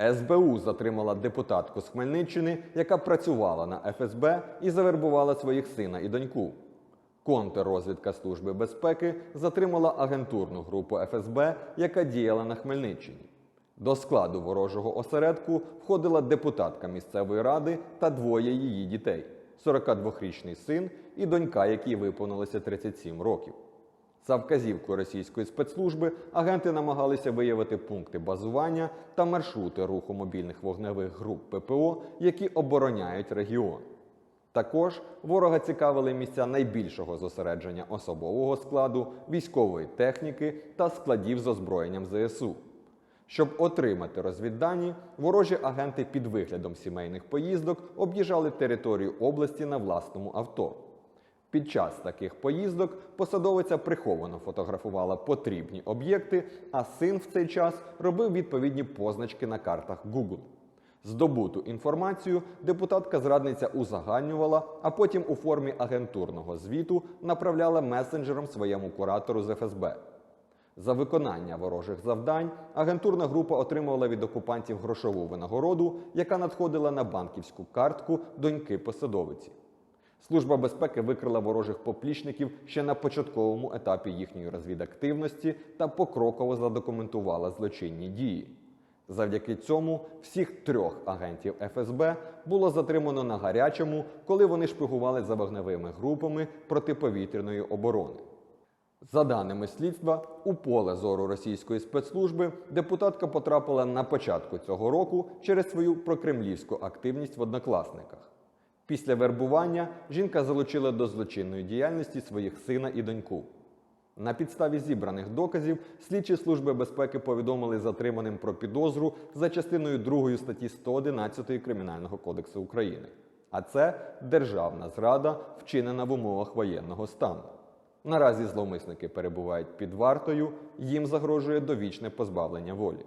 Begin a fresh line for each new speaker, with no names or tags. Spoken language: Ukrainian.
СБУ затримала депутатку з Хмельниччини, яка працювала на ФСБ і завербувала своїх сина і доньку. Контррозвідка Служби безпеки затримала агентурну групу ФСБ, яка діяла на Хмельниччині. До складу ворожого осередку входила депутатка місцевої ради та двоє її дітей: 42-річний син і донька, якій виповнилося 37 років. За вказівкою російської спецслужби агенти намагалися виявити пункти базування та маршрути руху мобільних вогневих груп ППО, які обороняють регіон. Також ворога цікавили місця найбільшого зосередження особового складу, військової техніки та складів з озброєнням ЗСУ. Щоб отримати розвіддані, ворожі агенти під виглядом сімейних поїздок об'їжджали територію області на власному авто. Під час таких поїздок посадовиця приховано фотографувала потрібні об'єкти, а син в цей час робив відповідні позначки на картах Google. Здобуту інформацію депутатка зрадниця узагальнювала, а потім у формі агентурного звіту направляла месенджером своєму куратору з ФСБ. За виконання ворожих завдань агентурна група отримувала від окупантів грошову винагороду, яка надходила на банківську картку доньки посадовиці. Служба безпеки викрила ворожих поплічників ще на початковому етапі їхньої розвідактивності та покроково задокументувала злочинні дії. Завдяки цьому всіх трьох агентів ФСБ було затримано на гарячому, коли вони шпигували за вогневими групами протиповітряної оборони. За даними слідства, у поле зору російської спецслужби депутатка потрапила на початку цього року через свою прокремлівську активність в однокласниках. Після вербування жінка залучила до злочинної діяльності своїх сина і доньку. На підставі зібраних доказів слідчі служби безпеки повідомили затриманим про підозру за частиною 2 статті 111 Кримінального кодексу України. А це державна зрада, вчинена в умовах воєнного стану. Наразі зловмисники перебувають під вартою, їм загрожує довічне позбавлення волі.